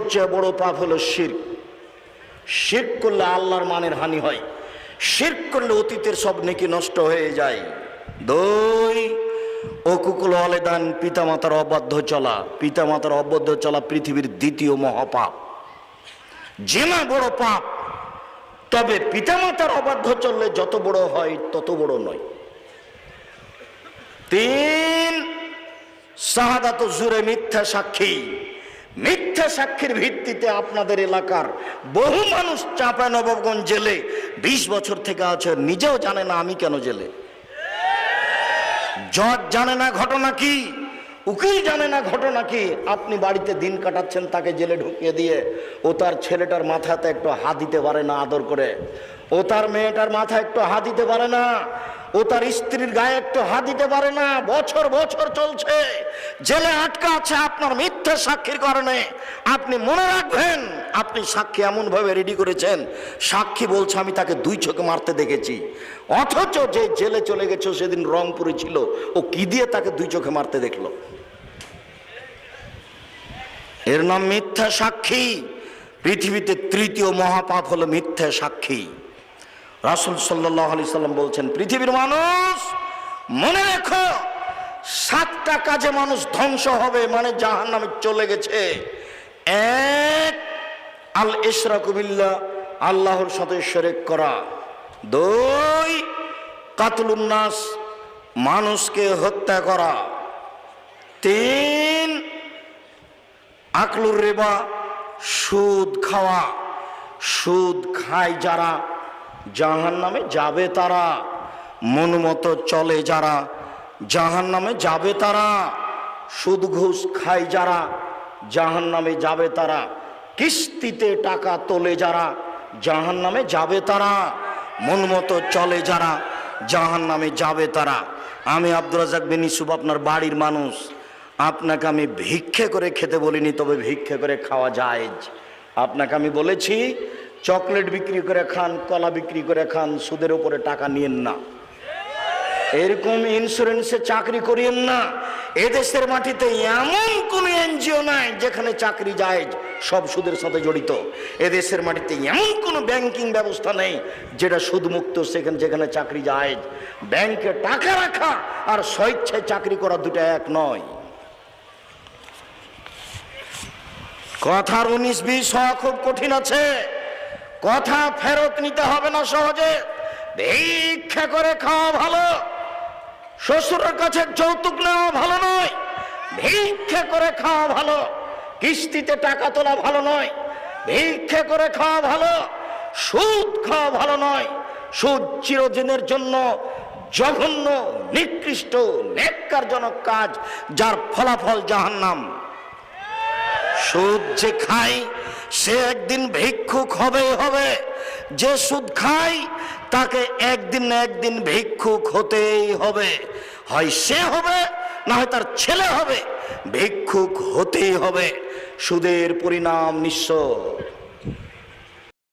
সবচেয়ে বড় পাপ হলো শির শির করলে আল্লাহর মানের হানি হয়। শির করলে অতীতের সব নেকি নষ্ট হয়ে যায়। দুই অকুকুল অলেদান পিতামাতার অবাধ্য চলা। পিতামাতার অবাধ্য চলা পৃথিবীর দ্বিতীয় মহাপাপ। জেনা বড় পাপ। তবে পিতামাতার অবাধ্য চললে যত বড় হয় তত বড় নয়। তিন, শাহাদাত জুরে মিথ্যা সাক্ষী। মিথ্যা সাক্ষীর ভিত্তিতে আপনাদের এলাকার বহু মানুষ চাঁপা নবাবগঞ্জ জেলে বিশ বছর থেকে আছে, নিজেও জানে না আমি কেন জেলে। জজ জানে না ঘটনা কি, উকিল জানে না ঘটনা কি, আপনি বাড়িতে দিন কাটাচ্ছেন তাকে জেলে ঢুকিয়ে দিয়ে, ও তার ছেলেটার মাথাতে একটু হাত দিতে পারে না আদর করে, ও তার মেয়েটার মাথায় একটু হাত দিতে পারে না ও তার স্ত্রীর গায়ে একটু হাত দিতে পারে না। বছর বছর চলছে। জেলে আটকা আছে আপনার মিথ্যা সাক্ষীর কারণে। আপনি মনে রাখবেন, আপনি সাক্ষী এমনভাবে রেডি করেছেন। সাক্ষী বলছে, আমি তাকে দুই চোখে মারতে দেখেছি। অথচ যে জেলে চলে গেছে সেদিন রংপুরে ছিল। ও কি দিয়ে তাকে দুই চোখে মারতে দেখল? এর নাম মিথ্যা সাক্ষী। পৃথিবীতে তৃতীয় মহাপাপ হলো মিথ্যা সাক্ষী। রাসুল সাল্লাহ আলি সাল্লাম বলছেন, পৃথিবীর মানুষ, মনে রেখো, সাতটা কাজে মানুষ ধ্বংস হবে মানে জাহান নামে চলে গেছে। এক আল ইসরা ইসরাকুবিল্লা আল্লাহর সাথে শরেক করা। দুই কাতলুন্নাস মানুষকে হত্যা করা। তিন, আকলুর রেবা, সুদ খাওয়া। সুদ খায় যারা জাহান নামে যাবে তারা। মন মতো চলে যারা জাহান নামে যাবে তারা। সুদ ঘুষ খায় যারা জাহান নামে যাবে তারা। কিস্তিতে টাকা তোলে যারা জাহান নামে যাবে তারা। মন মতো চলে যারা জাহান নামে যাবে তারা। আমি আব্দুর রাজাক বিন ইসুফ আপনার বাড়ির মানুষ। আপনাকে আমি ভিক্ষে করে খেতে বলিনি, তবে ভিক্ষে করে খাওয়া যায়। আপনাকে আমি বলেছি চকলেট বিক্রি করে খান, কলা বিক্রি করে খান, সুদের উপরে টাকা নিয়েন না। এরকম ইন্স্যুরেন্সে চাকরি করিয়েন না। এদেশের মাটিতে এমন কোন এনজিও নাই যেখানে চাকরি যায়, সব সুদের সাথে জড়িত। এদেশের মাটিতে এমন কোনো ব্যাংকিং ব্যবস্থা নেই যেটা সুদমুক্ত সেখানে যেখানে চাকরি যায়। ব্যাংকে টাকা রাখা আর স্বেচ্ছায় চাকরি করা দুটো এক নয়। কথার উনিশ বিশ হওয়া খুব কঠিন আছে। কথা ফেরত নিতে হবে না সহজে। ভিক্ষা করে খাওয়া ভালো। শ্বশুরের কাছে যৌতুক নেওয়া ভালো নয়। ভিক্ষা করে খাওয়া ভালো। কিস্তিতে টাকা তোলা ভালো নয়। ভিক্ষা করে খাওয়া ভালো। সুদ খাওয়া ভালো নয়। সুদ চিরদিনের জন্য জঘন্য, নিকৃষ্ট, নেককারজনক কাজ, যার ফলাফল জাহান্নাম। সুদ যে খায় সে একদিন ভিক্ষুক হবেই হবে। যে সুদ খায়, তাকে একদিন না একদিন ভিক্ষুক হতেই হবে। হয় সে হবে, না হয় তার ছেলে হবে। ভিক্ষুক হতেই হবে। সুদের পরিণাম নিঃস্ব